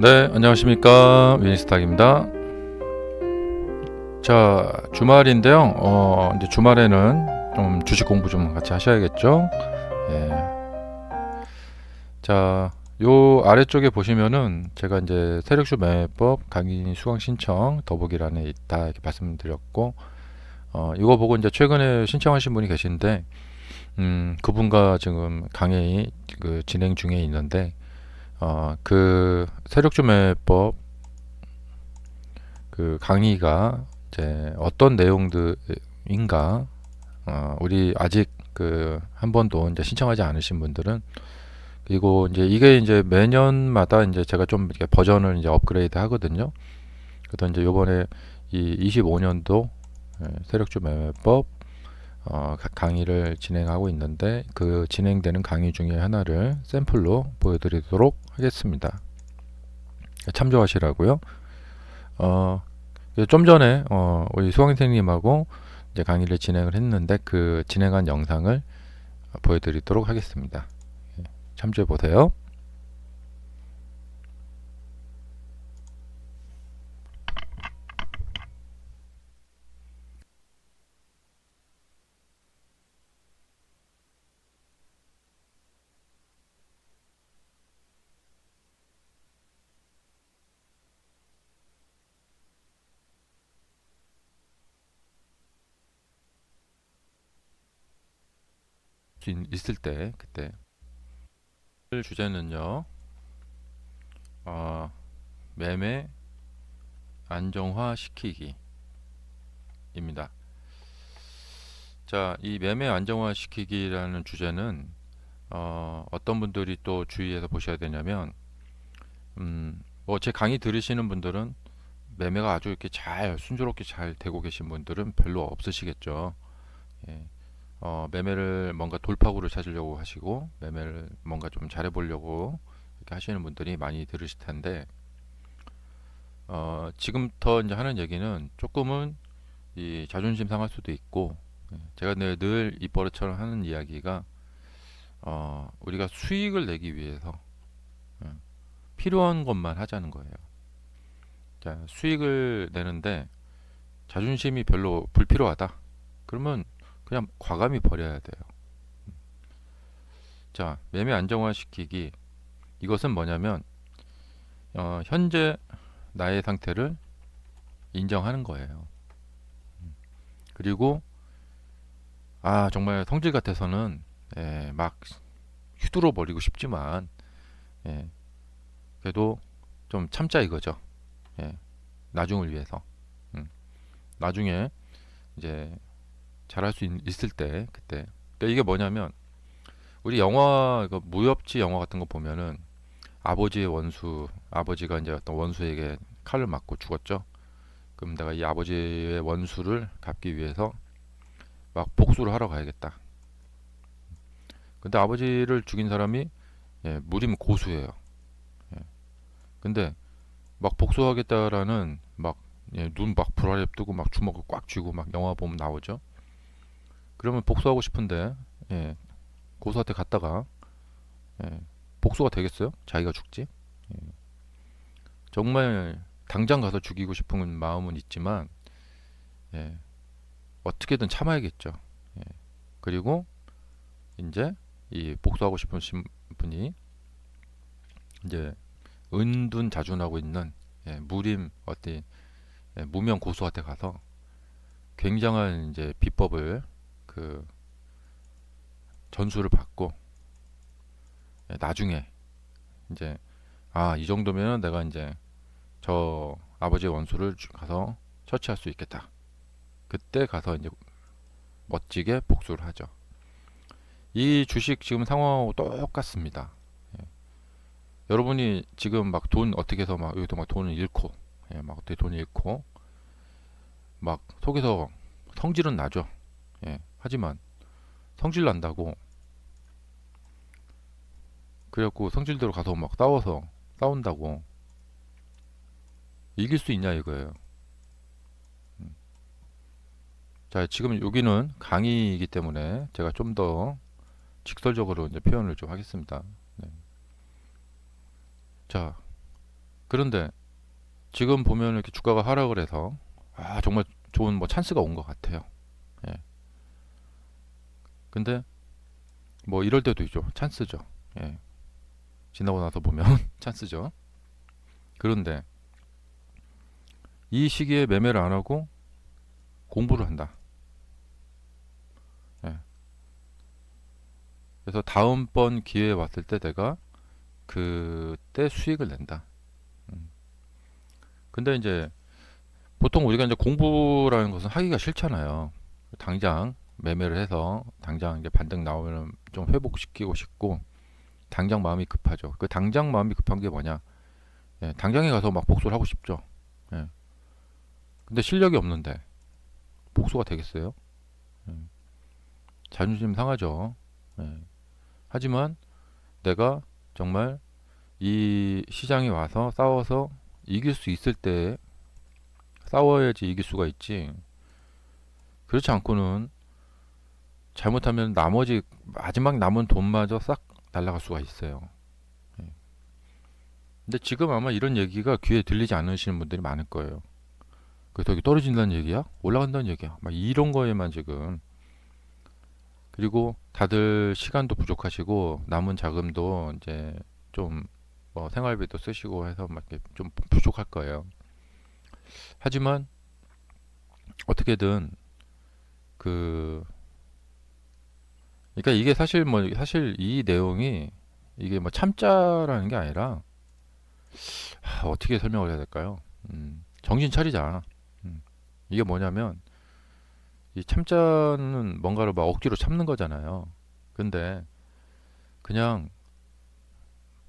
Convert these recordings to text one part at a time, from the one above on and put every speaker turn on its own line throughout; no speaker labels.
네, 안녕하십니까. 위니스탁입니다. 자, 주말인데요. 어, 이제 주말에는 좀 주식 공부 좀 같이 하셔야겠죠. 예. 자, 요 아래쪽에 보시면은 제가 이제 세력주 매매법 강의 수강 신청 더보기란에 있다 이렇게 말씀드렸고, 어, 이거 보고 이제 최근에 신청하신 분이 계신데, 음, 그분과 지금 강의 그 진행 중에 있는데, 어, 그 세력주 매매법 그 강의가 이제 어떤 내용들인가 어, 우리 아직 그 한 번도 이제 신청하지 않으신 분들은 그리고 이제 이게 이제 매년마다 이제 제가 좀 이렇게 버전을 이제 업그레이드 하거든요. 그래서 이제 요번에 이 25년도 세력주 매매법 어, 가- 강의를 진행하고 있는데 그 진행되는 강의 중에 하나를 샘플로 보여드리도록 하겠습니다. 참조하시라고요. 어, 좀 전에 어, 우리 수강생님하고 이제 강의를 진행을 했는데 그 진행한 영상을 보여드리도록 하겠습니다. 예, 참조해 보세요. 진- 있을 때 그때 주제는요. 어, 매매 안정화 시키기 입니다. 자, 이 매매 안정화 시키기라는 주제는 어, 어떤 분들이 또 주의해서 보셔야 되냐면 음, 뭐 제 강의 들으시는 분들은 매매가 아주 이렇게 잘 순조롭게 잘 되고 계신 분들은 별로 없으시겠죠. 예. 어, 매매를 뭔가 돌파구를 찾으려고 하시고 매매를 뭔가 좀 잘해보려고 이렇게 하시는 분들이 많이 들으실 텐데 어, 지금부터 이제 하는 얘기는 조금은 이 자존심 상할 수도 있고 예, 제가 늘, 늘 입버릇처럼 하는 이야기가 어, 우리가 수익을 내기 위해서 예, 필요한 것만 하자는 거예요. 자, 수익을 내는데 자존심이 별로 불필요하다. 그러면 그냥 과감히 버려야 돼요. 자, 매매 안정화 시키기. 이것은 뭐냐면, 어, 현재 나의 상태를 인정하는 거예요. 그리고, 아, 정말 성질 같아서는, 예, 막 휘두르 버리고 싶지만, 예, 그래도 좀 참자 이거죠. 예, 나중을 위해서. 음, 나중에 이제 잘할 수 있, 있을 때 그때. 그러니까 이게 뭐냐면 우리 영화 이거 무협지 영화 같은 거 보면은 아버지의 원수 아버지가 이제 어떤 원수에게 칼을 맞고 죽었죠. 그럼 내가 이 아버지의 원수를 갚기 위해서 막 복수를 하러 가야겠다. 근데 아버지를 죽인 사람이 예, 무림 고수예요. 예. 근데 막 복수하겠다라는 막 예, 눈막 불알에 뜨고 막 주먹을 꽉 쥐고 막 영화 보면 나오죠 그러면 복수하고 싶은데 예, 고수한테 갔다가 예, 복수가 되겠어요? 자기가 죽지? 예. 정말 당장 가서 죽이고 싶은 마음은 있지만 예, 어떻게든 참아야겠죠. 예. 그리고 이제 이 복수하고 싶은 신- 분이 이제 은둔 자준하고 있는 예, 무림 어디 예, 무명 고수한테 가서 굉장한 이제 비법을 그 전수를 받고 예, 나중에 이제 아 이 정도면은 내가 이제 저 아버지의 원수를 주- 가서 처치할 수 있겠다. 그때 가서 이제 멋지게 복수를 하죠. 이 주식 지금 상황하고 똑같습니다. 예. 여러분이 지금 막 돈 어떻게 해서 막 여기도 막 돈을 잃고 예, 막 어떻게 돈을 잃고 막 속에서 성질은 나죠. 예. 하지만 성질 난다고 그래갖고 성질대로 가서 막 싸워서 싸운다고 이길 수 있냐 이거예요. 음. 자, 지금 여기는 강의이기 때문에 제가 좀 더 직설적으로 이제 표현을 좀 하겠습니다. 네. 자, 그런데 지금 보면 이렇게 주가가 하락을 해서 아 정말 좋은 뭐 찬스가 온 것 같아요. 예. 근데 뭐 이럴 때도 있죠. 찬스죠. 예. 지나고 나서 보면 찬스죠. 그런데 이 시기에 매매를 안 하고 공부를 한다. 예. 그래서 다음번 기회에 왔을 때 내가 그때 수익을 낸다. 음. 근데 이제 보통 우리가 이제 공부라는 것은 하기가 싫잖아요. 당장 매매를 해서 당장 이제 반등 나오면 좀 회복시키고 싶고 당장 마음이 급하죠. 그 당장 마음이 급한 게 뭐냐? 예, 당장에 가서 막 복수를 하고 싶죠. 예. 근데 실력이 없는데 복수가 되겠어요? 예. 자존심 상하죠. 예. 하지만 내가 정말 이 시장에 와서 싸워서 이길 수 있을 때 싸워야지 이길 수가 있지. 그렇지 않고는 잘못하면 나머지 마지막 남은 돈마저 싹 날아갈 수가 있어요. 예. 근데 지금 아마 이런 얘기가 귀에 들리지 않으시는 분들이 많을 거예요. 그래서 여기 떨어진다는 얘기야? 올라간다는 얘기야? 막 이런 거에만 지금 그리고 다들 시간도 부족하시고 남은 자금도 이제 좀 뭐 생활비도 쓰시고 해서 막 좀 부족할 거예요. 하지만 어떻게든 그 그러니까 이게 사실 뭐 사실 이 내용이 이게 뭐 참자라는 게 아니라 하, 어떻게 설명을 해야 될까요? 음, 정신 차리자. 음, 이게 뭐냐면 이 참자는 뭔가를 막 억지로 참는 거잖아요. 근데 그냥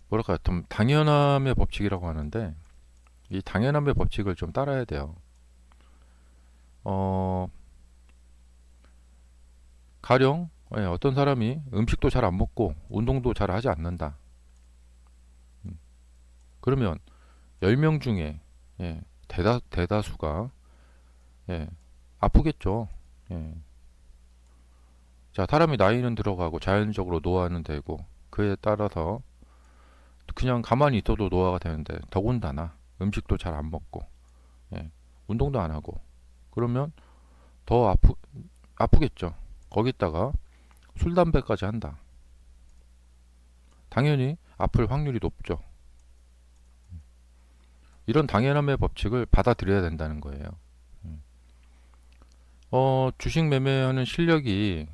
뭐랄까 좀 당연함의 법칙이라고 하는데 이 당연함의 법칙을 좀 따라야 돼요. 어 가령 예, 어떤 사람이 음식도 잘 안 먹고 운동도 잘 하지 않는다. 음, 그러면 10명 중에 예, 대다, 대다수가 예, 아프겠죠. 예. 자, 사람이 나이는 들어가고 자연적으로 노화는 되고 그에 따라서 그냥 가만히 있어도 노화가 되는데 더군다나 음식도 잘 안 먹고 예, 운동도 안 하고 그러면 더 아프 아프겠죠. 거기다가 술 담배까지 한다. 당연히 아플 확률이 높죠. 이런 당연함의 법칙을 받아들여야 된다는 거예요. 어, 주식 매매하는 실력이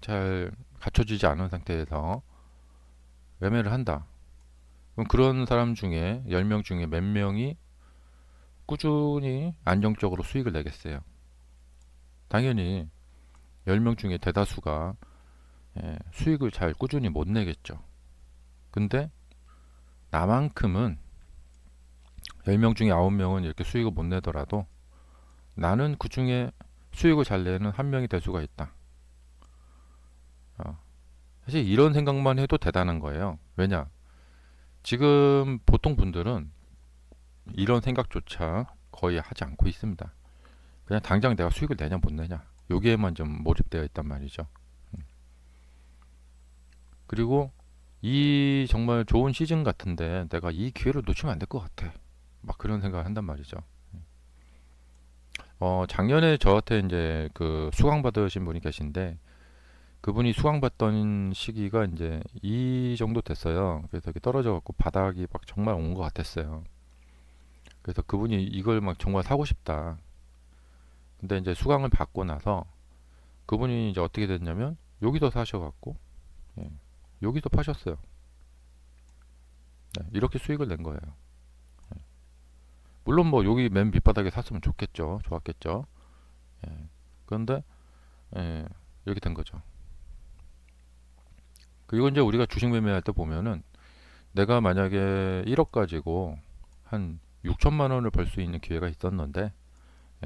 잘 갖춰지지 않은 상태에서 매매를 한다. 그럼 그런 사람 중에 10명 중에 몇 명이 꾸준히 안정적으로 수익을 내겠어요. 당연히 10명 중에 대다수가 예, 수익을 잘 꾸준히 못 내겠죠. 근데 나만큼은 10명 중에 9명은 이렇게 수익을 못 내더라도 나는 그 중에 수익을 잘 내는 한 명이 될 수가 있다. 어, 사실 이런 생각만 해도 대단한 거예요. 왜냐? 지금 보통 분들은 이런 생각조차 거의 하지 않고 있습니다. 그냥 당장 내가 수익을 내냐 못 내냐 여기에만 좀 몰입되어 있단 말이죠. 음. 그리고 이 정말 좋은 시즌 같은데 내가 이 기회를 놓치면 안 될 것 같아. 막 그런 생각을 한단 말이죠. 어, 작년에 저한테 이제 그 수강 받으신 분이 계신데 그분이 수강 받던 시기가 이제 이 정도 됐어요. 그래서 이렇게 떨어져 갖고 바닥이 막 정말 온 것 같았어요. 그래서 그분이 이걸 막 정말 사고 싶다. 근데 이제 수강을 받고 나서 그분이 이제 어떻게 됐냐면 여기서 사셔 갖고 예, 여기서 파셨어요. 네, 이렇게 수익을 낸 거예요. 예. 물론 뭐 여기 맨 밑바닥에 샀으면 좋겠죠. 좋았겠죠. 예, 그런데 예, 이렇게 된 거죠. 그리고 이제 우리가 주식 매매할 때 보면은 내가 만약에 1억 가지고 한 6천만 원을 벌 수 있는 기회가 있었는데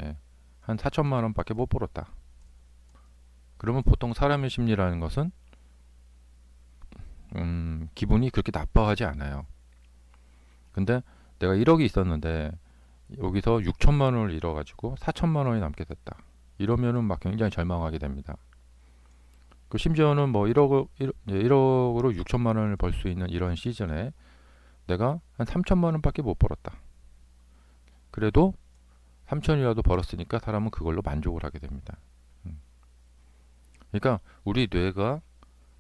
예, 한 4천만 원밖에 못 벌었다. 그러면 보통 사람의 심리라는 것은 음, 기분이 그렇게 나빠하지 않아요. 근데 내가 1억이 있었는데 여기서 6천만 원을 잃어가지고 4천만 원이 남게 됐다. 이러면은 막 굉장히 절망하게 됩니다. 그 심지어는 뭐 1억 1, 1억으로 6천만 원을 벌 수 있는 이런 시즌에 내가 한 3천만 원밖에 못 벌었다. 그래도 3천이라도 벌었으니까 사람은 그걸로 만족을 하게 됩니다. 음. 그러니까 우리 뇌가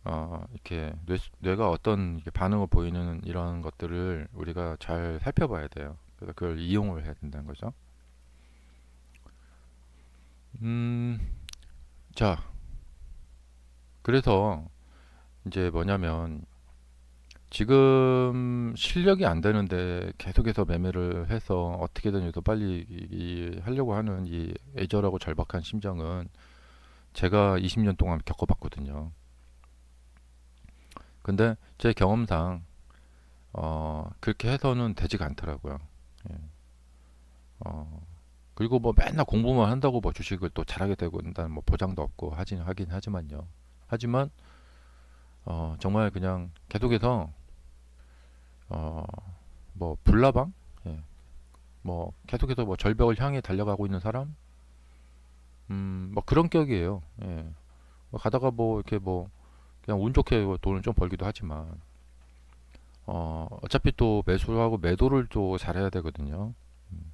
어, 이렇게 뇌, 뇌가 어떤 반응을 보이는 이런 것들을 우리가 잘 살펴봐야 돼요. 그래서 그걸 이용을 해야 된다는 거죠. 음, 자, 그래서 이제 뭐냐면 지금 실력이 안 되는데 계속해서 매매를 해서 어떻게든 더 빨리 이, 이 하려고 하는 이 애절하고 절박한 심정은 제가 20년 동안 겪어봤거든요. 근데 제 경험상 어, 그렇게 해서는 되지가 않더라고요. 예. 어, 그리고 뭐 맨날 공부만 한다고 뭐 주식을 또 잘하게 되고 된다는 뭐 보장도 없고 하긴 하긴 하지만요. 하지만 어, 정말 그냥 계속해서 어, 뭐 불나방, 예. 뭐 계속해서 뭐 절벽을 향해 달려가고 있는 사람, 음, 뭐 그런 격이에요. 예. 뭐 가다가 뭐 이렇게 뭐 그냥 운 좋게 뭐 돈을 좀 벌기도 하지만, 어, 어차피 또 매수를 하고 매도를 또 잘해야 되거든요. 음.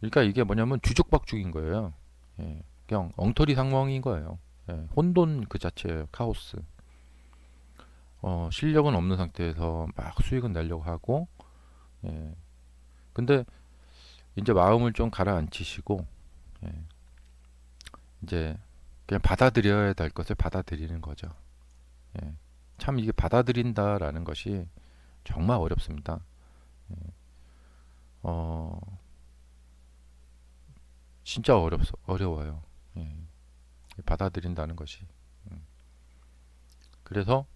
그러니까 이게 뭐냐면 주죽박죽인 거예요. 예. 그냥 엉터리 상황인 거예요. 예. 혼돈 그 자체예요. 카오스. 어, 실력은 없는 상태에서 막 수익은 내려고 하고, 예. 근데 이제 마음을 좀 가라앉히시고, 예. 이제 그냥 받아들여야 될 것을 받아들이는 거죠. 예. 참 이게 받아들인다라는 것이 정말 어렵습니다. 예. 어, 진짜 어렵, 어려워요. 예. 받아들인다는 것이. 음. 그래서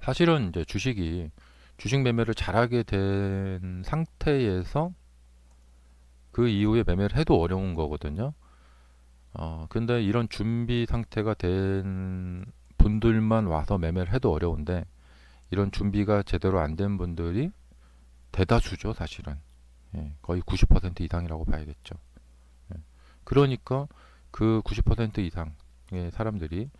사실은 이제 주식이 주식 매매를 잘하게 된 상태에서 그 이후에 매매를 해도 어려운 거거든요. 어, 근데 이런 준비 상태가 된 분들만 와서 매매를 해도 어려운데 이런 준비가 제대로 안 된 분들이 대다수죠, 사실은. 예, 거의 90% 이상이라고 봐야겠죠. 예, 그러니까 그 90% 이상의 사람들이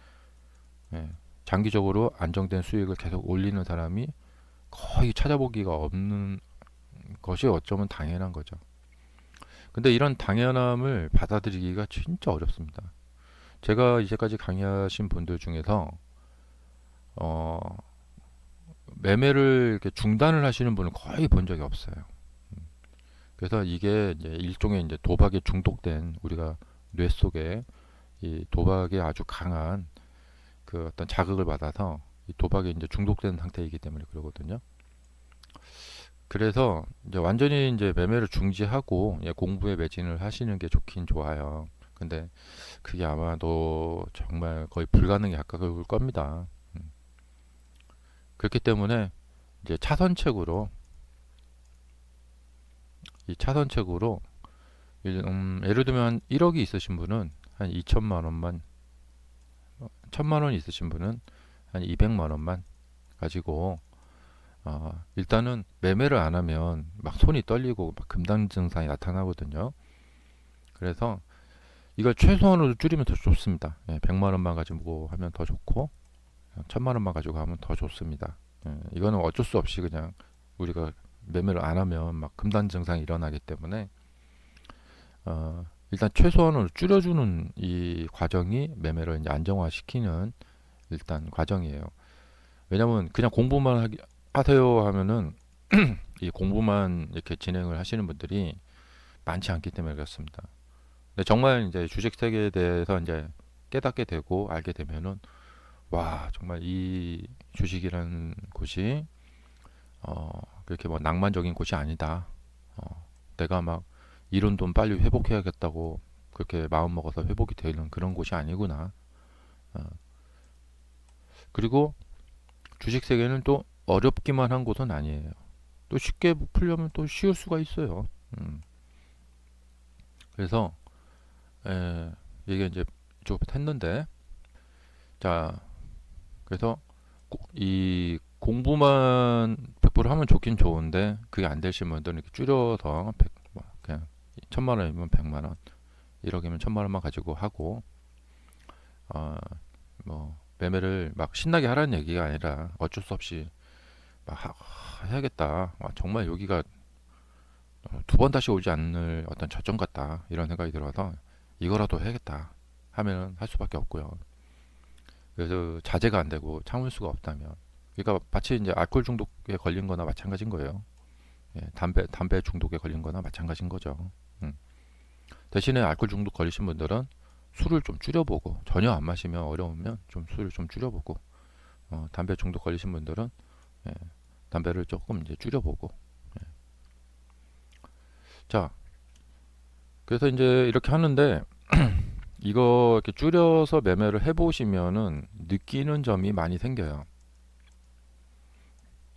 예, 장기적으로 안정된 수익을 계속 올리는 사람이 거의 찾아보기가 없는 것이 어쩌면 당연한 거죠. 근데 이런 당연함을 받아들이기가 진짜 어렵습니다. 제가 이제까지 강의하신 분들 중에서 어, 매매를 이렇게 중단을 하시는 분을 거의 본 적이 없어요. 음. 그래서 이게 이제 일종의 이제 도박에 중독된 우리가 뇌 속에 이 도박에 아주 강한 그 어떤 자극을 받아서 이 도박에 이제 중독된 상태이기 때문에 그러거든요. 그래서 이제 완전히 이제 매매를 중지하고 예, 공부에 매진을 하시는 게 좋긴 좋아요. 근데 그게 아마도 정말 거의 불가능에 가까울 겁니다. 음. 그렇기 때문에 이제 차선책으로 이 차선책으로 음, 예를 들면 1억이 있으신 분은 한 2천만 원만 천만 원 있으신 분은 한 200만 원만 가지고 어, 일단은 매매를 안 하면 막 손이 떨리고 막 금단 증상이 나타나거든요. 그래서 이걸 최소한으로 줄이면 더 좋습니다. 예, 100만 원만 가지고 하면 더 좋고 1000만 원만 가지고 하면 더 좋습니다. 예, 이거는 어쩔 수 없이 그냥 우리가 매매를 안 하면 막 금단 증상이 일어나기 때문에 어, 일단 최소한으로 줄여주는 이 과정이 매매를 이제 안정화시키는 일단 과정이에요. 왜냐면 그냥 공부만 하기, 하세요 하면은 이 공부만 이렇게 진행을 하시는 분들이 많지 않기 때문에 그렇습니다. 근데 정말 이제 주식 세계에 대해서 이제 깨닫게 되고 알게 되면은 와 정말 이 주식이라는 곳이 어 그렇게 뭐 낭만적인 곳이 아니다. 어 내가 막 이런 돈 빨리 회복해야겠다고 그렇게 마음 먹어서 회복이 되는 그런 곳이 아니구나. 어. 그리고 주식 세계는 또 어렵기만 한 곳은 아니에요. 또 쉽게 풀려면 또 쉬울 수가 있어요. 음. 그래서 에, 이게 이제 좀 했는데 자 그래서 이 공부만 100% 하면 좋긴 좋은데 그게 안 되신 분들은 이렇게 줄여서 100, 뭐 그냥 천만 원이면 백만 원, 1억이면 천만 원만 가지고 하고 어, 뭐 매매를 막 신나게 하라는 얘기가 아니라 어쩔 수 없이 막 하, 해야겠다. 와, 정말 여기가 두 번 다시 오지 않을 어떤 저점 같다. 이런 생각이 들어서 이거라도 해야겠다. 하면 할 수밖에 없고요. 그래서 자제가 안 되고 참을 수가 없다면 그러니까 마치 이제 알코올 중독에 걸린 거나 마찬가지인 거예요. 예, 담배 담배 중독에 걸린 거나 마찬가지인 거죠. 음. 대신에 알코올 중독 걸리신 분들은 술을 좀 줄여보고 전혀 안 마시면 어려우면 좀 술을 좀 줄여보고 어, 담배 중독 걸리신 분들은 예, 담배를 조금 이제 줄여보고 예. 자 그래서 이제 이렇게 하는데 이거 이렇게 줄여서 매매를 해보시면은 느끼는 점이 많이 생겨요.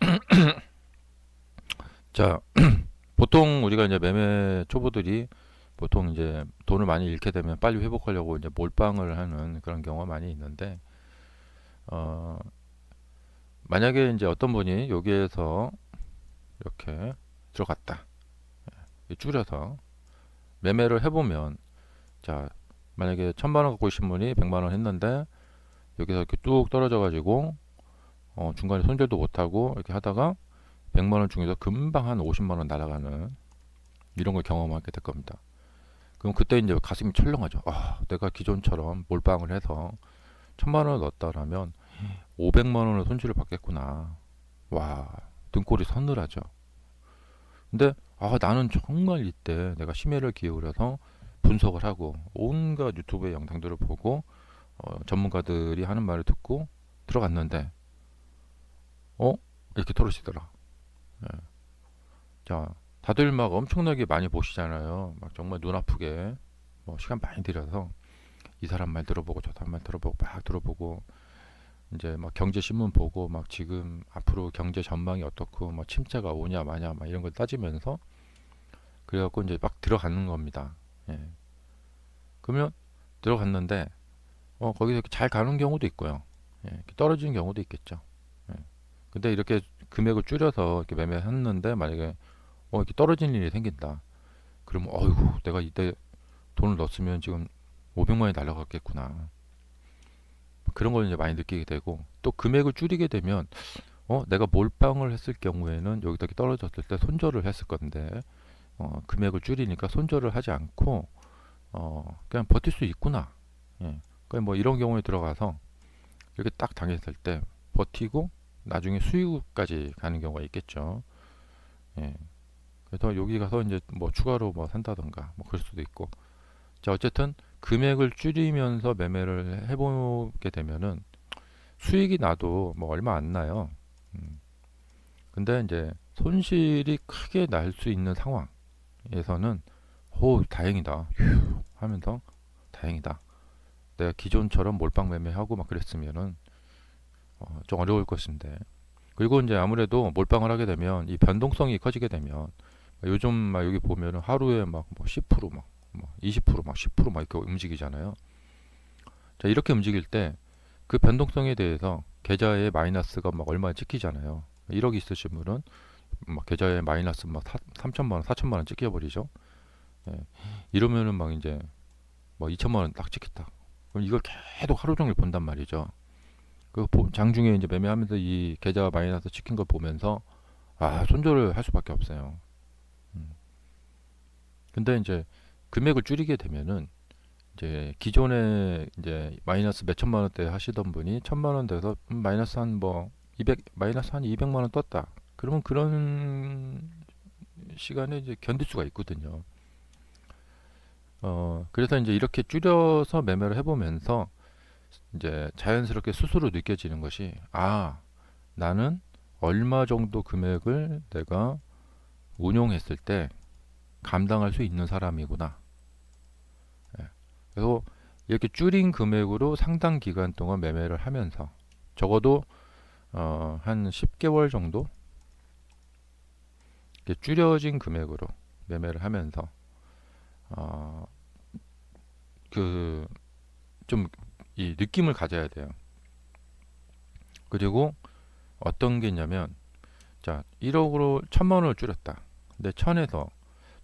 자 보통 우리가 이제 매매 초보들이 보통 이제 돈을 많이 잃게 되면 빨리 회복하려고 이제 몰빵을 하는 그런 경우가 많이 있는데 어 만약에 이제 어떤 분이 여기에서 이렇게 들어갔다 예, 줄여서 매매를 해보면 자 만약에 천만 원 갖고 계신 분이 백만 원 했는데 여기서 이렇게 뚝 떨어져 가지고 어 중간에 손절도 못 하고 이렇게 하다가 백만 원 중에서 금방 한 오십만 원 날아가는 이런 걸 경험하게 될 겁니다. 그럼 그때 이제 가슴이 철렁하죠. 아, 내가 기존처럼 몰빵을 해서 천만 원을 넣었다라면 500만 원을 손실을 받겠구나. 와, 등골이 서늘하죠. 근데 아, 나는 정말 이때 내가 심혈을 기울여서 분석을 하고 온갖 유튜브의 영상들을 보고 어, 전문가들이 하는 말을 듣고 들어갔는데 어 이렇게 떨어지더라. 예. 자, 다들 막 엄청나게 많이 보시잖아요. 막 정말 눈 아프게 뭐 시간 많이 들여서 이 사람 말 들어보고 저 사람 말 들어보고 막 들어보고 이제 막 경제 신문 보고 막 지금 앞으로 경제 전망이 어떻고 뭐 침체가 오냐 마냐 막 이런 걸 따지면서 그래갖고 이제 막 들어가는 겁니다. 예. 그러면 들어갔는데 어 거기서 이렇게 잘 가는 경우도 있고요. 예. 떨어지는 경우도 있겠죠. 예. 근데 이렇게 금액을 줄여서 이렇게 매매했는데 만약에 어 이렇게 떨어지는 일이 생긴다. 그러면 어이구 내가 이때 돈을 넣었으면 지금 500만 원이 날라갔겠구나. 그런 걸 이제 많이 느끼게 되고 또 금액을 줄이게 되면 어 내가 몰빵을 했을 경우에는 여기다 떨어졌을 때 손절을 했을 건데 어 금액을 줄이니까 손절을 하지 않고 어 그냥 버틸 수 있구나. 예. 그러니까 뭐 이런 경우에 들어가서 이렇게 딱 당했을 때 버티고 나중에 수익까지 가는 경우가 있겠죠. 예. 그래서 여기 가서 이제 뭐 추가로 뭐 산다던가 뭐 그럴 수도 있고. 자, 어쨌든 금액을 줄이면서 매매를 해보게 되면은 수익이 나도 뭐 얼마 안 나요. 음. 근데 이제 손실이 크게 날 수 있는 상황 에서는 오 다행이다 휴 하면서 다행이다 내가 기존처럼 몰빵 매매하고 막 그랬으면은 어, 좀 어려울 것인데 그리고 이제 아무래도 몰빵을 하게 되면 이 변동성이 커지게 되면 요즘 막 여기 보면은 하루에 막 뭐 10%막 뭐 20%막 10%막 이렇게 움직이잖아요. 자 이렇게 움직일 때 그 변동성에 대해서 계좌에 마이너스가 막 얼마 찍히잖아요. 1억 있으신 분은 막 계좌에 마이너스 막 3천만 원, 4천만 원 찍혀 버리죠. 예. 이러면은 막 이제 뭐 2천만 원 딱 찍혔다. 그럼 이걸 계속 하루 종일 본단 말이죠. 그 장중에 이제 매매하면서 이 계좌 마이너스 찍힌 걸 보면서 아 손절을 할 수밖에 없어요. 음. 근데 이제 금액을 줄이게 되면은 이제 기존에 이제 마이너스 몇 천만 원대 하시던 분이 천만 원 돼서 음, 마이너스 한 뭐 200 마이너스 한 200만 원 떴다. 그러면 그런 시간에 이제 견딜 수가 있거든요. 어 그래서 이제 이렇게 줄여서 매매를 해보면서 이제 자연스럽게 스스로 느껴지는 것이 아 나는 얼마 정도 금액을 내가 운용했을 때 감당할 수 있는 사람이구나. 그래서 이렇게 줄인 금액으로 상당 기간 동안 매매를 하면서 적어도 어, 한 10개월 정도 줄여진 금액으로 매매를 하면서 어, 그 좀 이 느낌을 가져야 돼요. 그리고 어떤 게 있냐면 자 1억으로 천만 원을 줄였다. 근데 천에서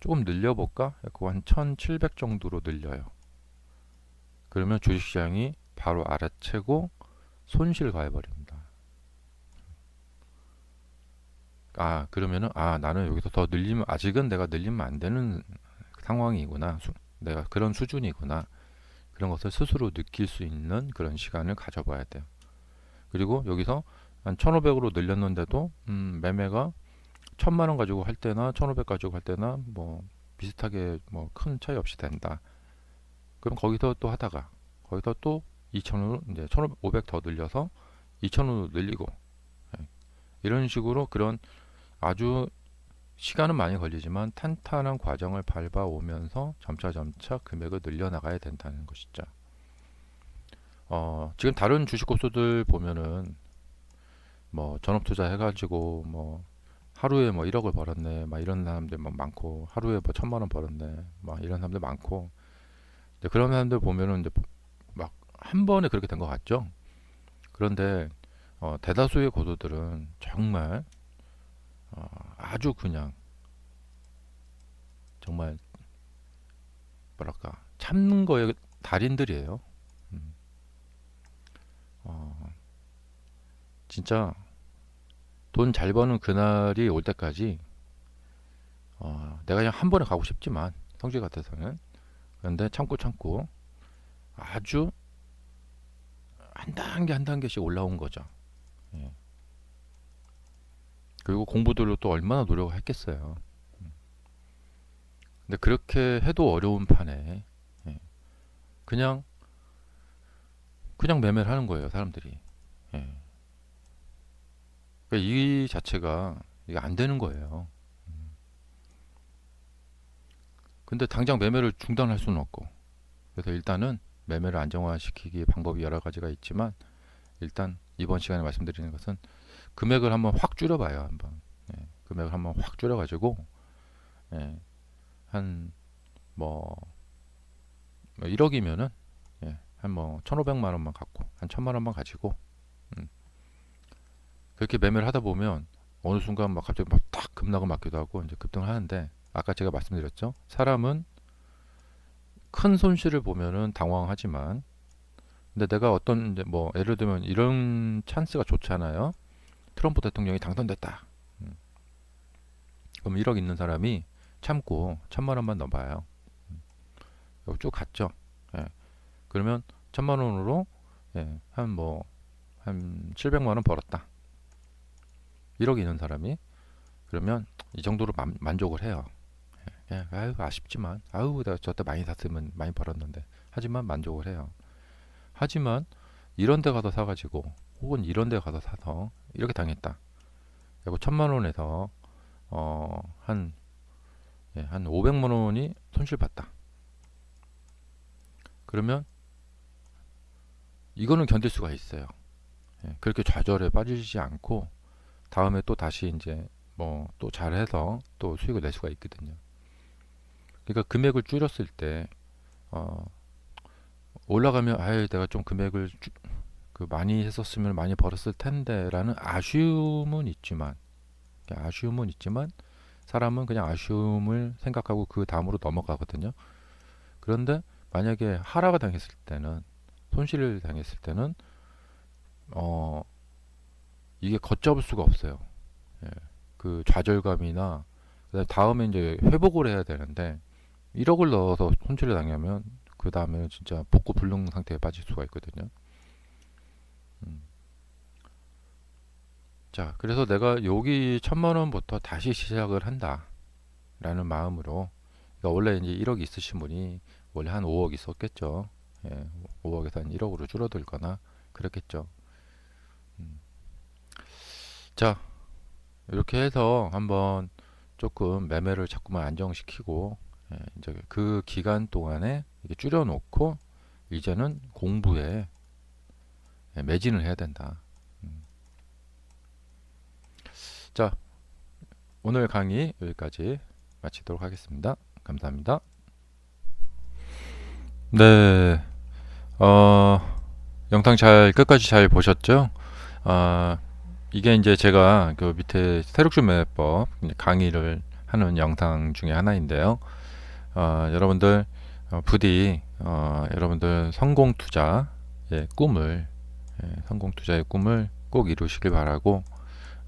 조금 늘려볼까? 그거 한 1700 정도로 늘려요. 그러면 주식시장이 바로 알아채고 손실 가해버립니다. 아 그러면은 아 나는 여기서 더 늘리면 아직은 내가 늘리면 안 되는 상황이구나. 수- 내가 그런 수준이구나. 그런 것을 스스로 느낄 수 있는 그런 시간을 가져봐야 돼요. 그리고 여기서 한 1500으로 늘렸는데도 음, 매매가 1000만 원 가지고 할 때나 1500 가지고 할 때나 뭐 비슷하게 뭐 큰 차이 없이 된다. 그럼 거기서 또 하다가 거기서 또 2000으로 이제 1500더 늘려서 2000으로 늘리고 예. 이런 식으로 그런 아주 시간은 많이 걸리지만 탄탄한 과정을 밟아오면서 점차 점차 금액을 늘려나가야 된다는 것이죠. 어, 지금 다른 주식 고수들 보면은 뭐 전업 투자 해가지고 뭐 하루에 뭐 1억을 벌었네, 막 이런 사람들 막 많고 하루에 뭐 천만 원 벌었네, 막 이런 사람들 많고 근데 그런 사람들 보면은 이제 막 한 번에 그렇게 된 것 같죠. 그런데 어, 대다수의 고수들은 정말 어, 아주 그냥 정말 뭐랄까 참는 거에 달인들이에요. 음. 어, 진짜 돈 잘 버는 그날이 올 때까지 어, 내가 그냥 한 번에 가고 싶지만 성질 같아서는 그런데 참고 참고 아주 한 단계 한 단계씩 올라온 거죠. 예. 그리고 공부들로 또 얼마나 노력을 했겠어요. 음. 근데 그렇게 해도 어려운 판에 예. 그냥 그냥 매매를 하는 거예요, 사람들이. 예. 그러니까 이 자체가 이게 안 되는 거예요. 음. 근데 당장 매매를 중단할 수는 없고. 그래서 일단은 매매를 안정화시키기 방법이 여러 가지가 있지만 일단 이번 시간에 말씀드리는 것은 금액을 한번 확 줄여봐요, 한번. 예. 금액을 한번 확 줄여가지고 예. 한뭐 뭐 1억이면은 예. 한뭐 1,500만 원만 갖고 한 1,000만 원만 가지고 음. 그렇게 매매를 하다 보면 어느 순간 막 갑자기 막딱 급락을 맞기도 하고 이제 급등을 하는데 아까 제가 말씀드렸죠. 사람은 큰 손실을 보면은 당황하지만 근데 내가 어떤 이제 뭐 예를 들면 이런 찬스가 좋잖아요. 트럼프 대통령이 당선됐다. 음. 그럼 1억 있는 사람이 참고 천만 원만 넣어봐요. 음. 쭉 갔죠. 예. 그러면 천만 원으로 예, 한 뭐 한 700만 원 벌었다. 1억 있는 사람이 그러면 이 정도로 만, 만족을 해요. 예, 예, 아유 아쉽지만 아유 내가 저때 많이 샀으면 많이 벌었는데 하지만 만족을 해요. 하지만 이런 데 가서 사가지고 혹은 이런 데 가서 사서 이렇게 당했다. 그리고 천만 원에서 어, 한, 예, 한 500만 원이 손실 봤다. 그러면 이거는 견딜 수가 있어요. 예, 그렇게 좌절에 빠지지 않고 다음에 또 다시 이제 뭐 또 잘해서 또 수익을 낼 수가 있거든요. 그러니까 금액을 줄였을 때 어, 올라가면 아유 내가 좀 금액을 주, 그 많이 했었으면 많이 벌었을 텐데라는 아쉬움은 있지만 아쉬움은 있지만 사람은 그냥 아쉬움을 생각하고 그 다음으로 넘어가거든요. 그런데 만약에 하락을 당했을 때는 손실을 당했을 때는 어 이게 걷잡을 수가 없어요. 예, 그 좌절감이나 그다음에 다음에 이제 회복을 해야 되는데 1억을 넣어서 손실을 당하면 그 다음에는 진짜 복구 불능 상태에 빠질 수가 있거든요. 자, 그래서 내가 여기 천만 원부터 다시 시작을 한다라는 마음으로 그러니까 원래 이제 1억 있으신 분이 원래 한 5억 있었겠죠. 예, 5억에서 한 1억으로 줄어들거나 그렇겠죠. 음. 자, 이렇게 해서 한번 조금 매매를 자꾸만 안정시키고 예, 이제 그 기간 동안에 이게 줄여놓고 이제는 공부에 예, 매진을 해야 된다. 음. 자, 오늘 강의 여기까지 마치도록 하겠습니다. 감사합니다. 네, 어, 영상 잘 끝까지 잘 보셨죠? 아, 이게 이제 제가 그 밑에 세력주 매매법 강의를 하는 영상 중에 하나인데요. 어, 여러분들 어, 부디 어, 여러분들 성공 투자 의 꿈을 예, 성공 투자의 꿈을 꼭 이루시길 바라고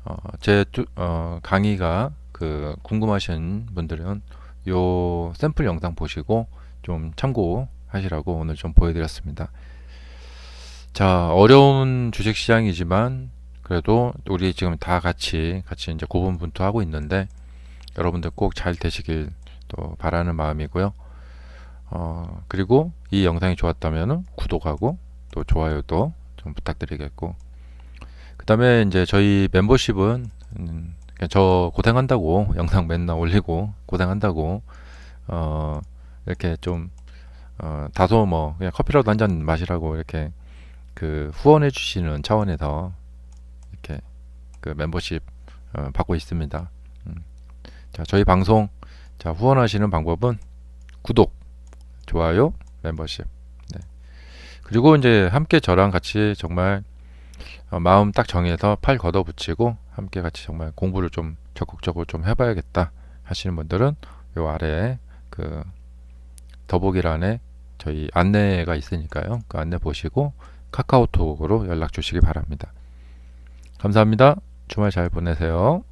어, 제 뚜- 어, 강의가 그 궁금하신 분들은 요 샘플 영상 보시고 좀 참고하시라고 오늘 좀 보여드렸습니다. 자, 어려운 주식 시장이지만 그래도 우리 지금 다 같이 같이 이제 고군분투하고 있는데 여러분들 꼭 잘 되시길 또 바라는 마음이고요. 어, 그리고 이 영상이 좋았다면 구독하고 또 좋아요도 좀 부탁드리겠고 그 다음에 이제 저희 멤버십은 음, 저 고생한다고 영상 맨날 올리고 고생한다고 어, 이렇게 좀 어, 다소 뭐 그냥 커피라도 한 잔 마시라고 이렇게 그 후원해 주시는 차원에서 이렇게 그 멤버십 어, 받고 있습니다. 음. 자 저희 방송 자 후원하시는 방법은 구독, 좋아요, 멤버십. 네. 그리고 이제 함께 저랑 같이 정말 어, 마음 딱 정해서 팔 걷어붙이고 함께 같이 정말 공부를 좀 적극적으로 좀 해봐야겠다 하시는 분들은 요 아래에 그 더보기란에 저희 안내가 있으니까요. 그 안내 보시고 카카오톡으로 연락 주시기 바랍니다. 감사합니다. 주말 잘 보내세요.